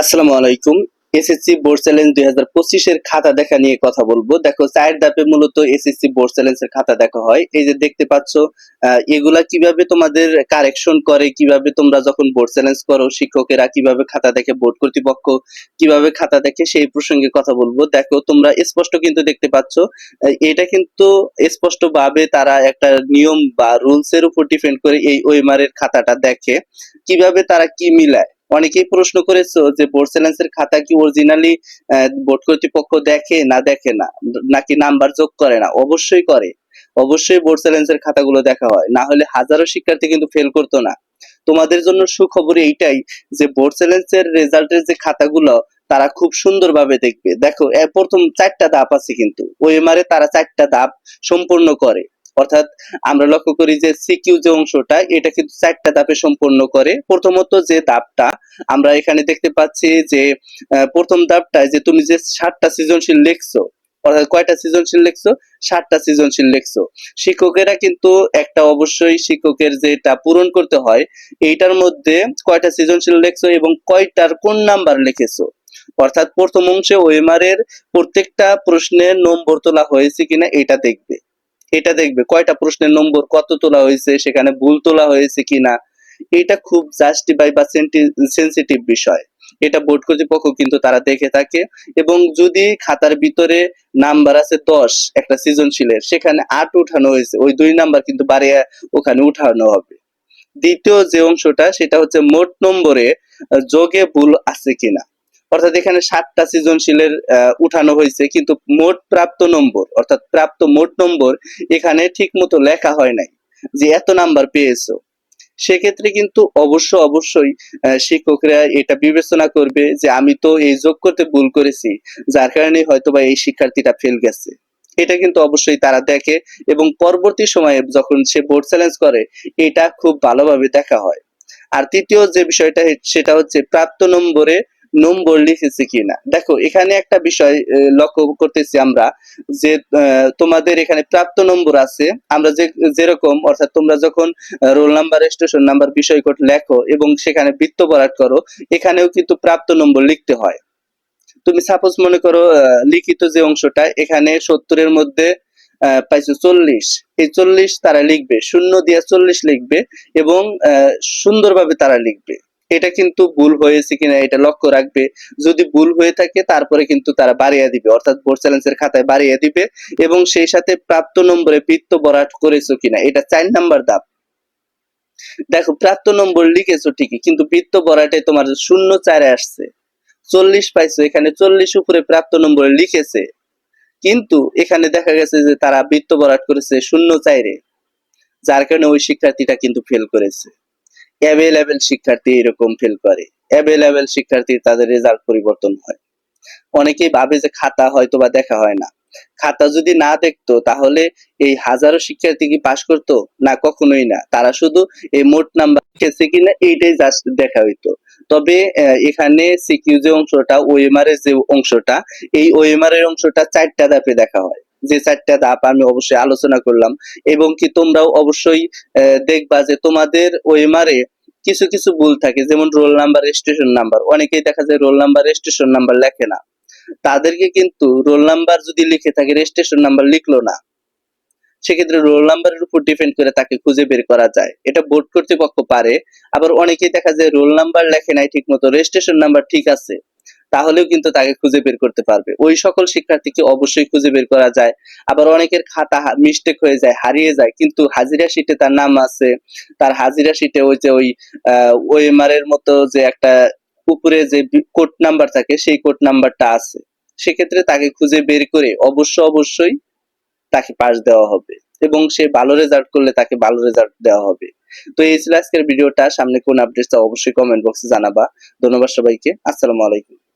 আসসালামু আলাইকুম। SSC board challenge দুই হাজার পঁচিশের খাতা দেখা নিয়ে কথা বলব। দেখো, চায়ের দাপে মূলত এসএসসি বোর্ড চ্যালেঞ্জ এর খাতা দেখা হয়। এই যে দেখতে পাচ্ছ এগুলা কীভাবে তোমাদের কারেকশন করে, কীভাবে তোমরা যখন বোর্ড চ্যালেঞ্জ করো, শিক্ষকেরা কীভাবে খাতা দেখে বোর্ড কর্তৃপক্ষ কীভাবে খাতা দেখে, সেই প্রসঙ্গে কথা বলব। দেখো, তোমরা স্পষ্ট কিন্তু দেখতে পাচ্ছ এটা কিন্তু স্পষ্ট ভাবে তারা একটা নিয়ম বা রুলস এর উপর ডিপেন্ড করে এই ওয়েমারের খাতাটা দেখে। কীভাবে তারা কি মিলায়? অনেকেই প্রশ্ন করেছ যে বোর্ড চ্যালেঞ্জের খাতা কি অরিজিনালি বোর্ড কর্তৃপক্ষ দেখে না দেখে না? নাকি নাম্বার যোগ করে না? অবশ্যই করে। অবশ্যই বোর্ড চ্যালেঞ্জের খাতাগুলো দেখা হয়। না হলে হাজারো শিক্ষার্থী কিন্তু ফেল করতো না। তোমাদের জন্য সুখবর এইটাই যে বোর্ড চ্যালেঞ্জের রেজাল্টের যে খাতাগুলো, তারা খুব সুন্দরভাবে দেখবে। দেখো প্রথম চারটা ধাপ আছে কিন্তু। ওএমআর এ তারা চারটা ধাপ সম্পূর্ণ করে। অর্থাৎ আমরা লক্ষ্য করি যে সিকিউ যে অংশটা, এটা কিন্তু চারটা ধাপে সম্পন্ন করে। প্রথমত যে ধাপটা, আমরা এখানে দেখতে পাচ্ছি যে প্রথম ধাপটায় যে তুমি যে ষাটটা সৃজনশীল লিখছো, অর্থাৎ কয়টা সৃজনশীল লিখছো? ষাটটা সৃজনশীল লিখছো। শিক্ষকেরা কিন্তু একটা অবশ্যই শিক্ষকের যেটা পূরণ করতে হয়, এইটার মধ্যে কয়টা সৃজনশীল লিখছো এবং কয়টার কোন নাম্বার লিখেছো? অর্থাৎ প্রথম অংশে ওএমআর এর প্রত্যেকটা প্রশ্নের নম্বর তোলা হয়েছে কিনা, এটা দেখবে। এটা দেখবে, কয়টা প্রশ্নের নম্বর, কত তোলা হয়েছে, সেখানে ভুল তোলা হয়েছে কিনা, এটা খুব জাস্টিফাই বা সেন্সিটিভ বিষয়। এটা বোর্ড কর্তৃপক্ষ কিন্তু তারা দেখে থাকে এবং যদি খাতার ভিতরে নাম্বার আছে দশ, একটা সৃজনশীলের, সেখানে আট উঠানো হয়েছে, ওই দুই নাম্বার কিন্তু বাড়িয়ে ওখানে উঠানো হবে। দ্বিতীয় যে অংশটা, সেটা হচ্ছে মোট নম্বরে যোগে ভুল আছে কিনা। অর্থাৎ এখানে সাতটা সৃজনশীলের উঠানো হয়েছে, কিন্তু মোট প্রাপ্ত নম্বর, অর্থাৎ প্রাপ্ত মোট নম্বর এখানে ঠিক মতো লেখা হয় নাই, যে এত নাম্বার পেয়েছ। সেক্ষেত্রে কিন্তু অবশ্য অবশ্যই শিক্ষকরা এটা বিবেচনা করবে যে আমি তো এই যোগ করতে ভুল করেছি, যার কারণে হয়তোবা এই শিক্ষার্থীটা ফেল গেছে। এটা কিন্তু অবশ্যই তারা দেখে এবং পরবর্তী সময়ে যখন সে বোর্ড চ্যালেঞ্জ করে, এটা খুব ভালোভাবে দেখা হয়। আর তৃতীয় যে বিষয়টা, সেটা হচ্ছে প্রাপ্ত নম্বরে নম্বর লিখেছে কিনা। দেখো, এখানে একটা বিষয় লক্ষ্য করতেছি আমরা যে তোমাদের এখানে প্রাপ্ত নম্বর আছে। আমরা যে, যেরকম, অর্থাৎ তোমরা যখন রোল নাম্বার, স্টেশন নাম্বার বিষয় কোড লেখো এবং সেখানে বৃত্ত বরাদ করো, এখানেও কিন্তু প্রাপ্ত নম্বর লিখতে হয়। তুমি সাপোজ মনে করো লিখিত যে অংশটা, এখানে সত্তরের মধ্যে পাইছো চল্লিশ। এই চল্লিশ তারা লিখবে, শূন্য দিয়ে চল্লিশ লিখবে এবং সুন্দরভাবে তারা লিখবে। এটা কিন্তু ভুল হয়েছে কিনা এটা লক্ষ্য রাখবে। যদি ভুল হয়ে থাকে, তারপরে কিন্তু তারা বাড়িয়ে দিবে। অর্থাৎ বোর্ড চ্যালেঞ্জের খাতায় বাড়িয়ে দিবে এবং সেই সাথে প্রাপ্ত নম্বরে বৃত্ত বরাট করেছ কিনা, এটা চার নাম্বার ধাপ। দেখো, প্রাপ্ত নম্বর লিখেছো ঠিকই, কিন্তু বৃত্ত বরাটে তোমার শূন্য চারে আসছে। চল্লিশ পাইছো, এখানে চল্লিশ উপরে প্রাপ্ত নম্বর লিখেছে। কিন্তু এখানে দেখা গেছে যে তারা বৃত্ত বরাট করেছে শূন্য চাইরে যার কারণে ওই শিক্ষার্থীটা কিন্তু ফেল করেছে। অ্যাভেলেবেল শিক্ষার্থী এরকম ফেল করে। অ্যাভেলেবেল শিক্ষার্থী তাদের রেজাল্ট পরিবর্তন হয়। অনেকেই ভাবে যে খাতা হয়তো বা দেখা হয় না। খাতা যদি না দেখতো, তাহলে এই হাজারো শিক্ষার্থী কি পাশ করতো? না, কখনোই না। তারা শুধু এই মোট নাম্বার লিখেছে কিনা, এইটাই জাস্ট দেখা হইতো। তবে এখানে সিকিউ যে অংশটা ওএমআর এর যে অংশটা, এই ওএমআর এর অংশটা চারটা ধাপে দেখা হয়। যে চারটা ধাপ আমি অবশ্যই আলোচনা করলাম এবং কি তোমরাও অবশ্যই দেখবা যে তোমাদের ওএমআর এ কিছু কিছু ভুল থাকে, যেমন রোল নাম্বার রেজিস্ট্রেশন নাম্বার। অনেকেই দেখা যায় রোল নাম্বার রেজিস্ট্রেশন নাম্বার লেখে না। তাদেরকে কিন্তু রোল নাম্বার যদি লিখে থাকে রেজিস্ট্রেশন নাম্বার লিখলো না, সেক্ষেত্রে রোল নাম্বারের উপর ডিপেন্ড করে তাকে খুঁজে বের করা যায়। এটা বোর্ড কর্তৃপক্ষ পারে। আবার অনেকেই দেখা যায় রোল নাম্বার লেখে নাই ঠিক মতো রেজিস্ট্রেশন নাম্বার ঠিক আছে। তাহলেও কিন্তু তাকে খুঁজে বের করতে পারবে। ওই সকল শিক্ষার্থীকে অবশ্যই খুঁজে বের করা যায়। আবার অনেকের খাতা মিস্টেক হয়ে যায়, হারিয়ে যায়। কিন্তু হাজিরা শিটে তার নাম আছে। তার হাজিরা শিটে ওই যে ওই ওএমআর এর মতো যে একটা উপরে যে কোড নাম্বার থাকে, সেই কোড নাম্বারটা আছে। সেক্ষেত্রে তাকে খুঁজে বের করে অবশ্য অবশ্যই তাকে পাস দেওয়া হবে এবং সে ভালো রেজাল্ট করলে তাকে ভালো রেজাল্ট দেওয়া হবে। তো এই ছিল আজকের ভিডিওটা। সামনে কোন আপডেটটা অবশ্যই কমেন্ট বক্সে জানাবা। ধন্যবাদ সবাইকে। আসসালামু আলাইকুম।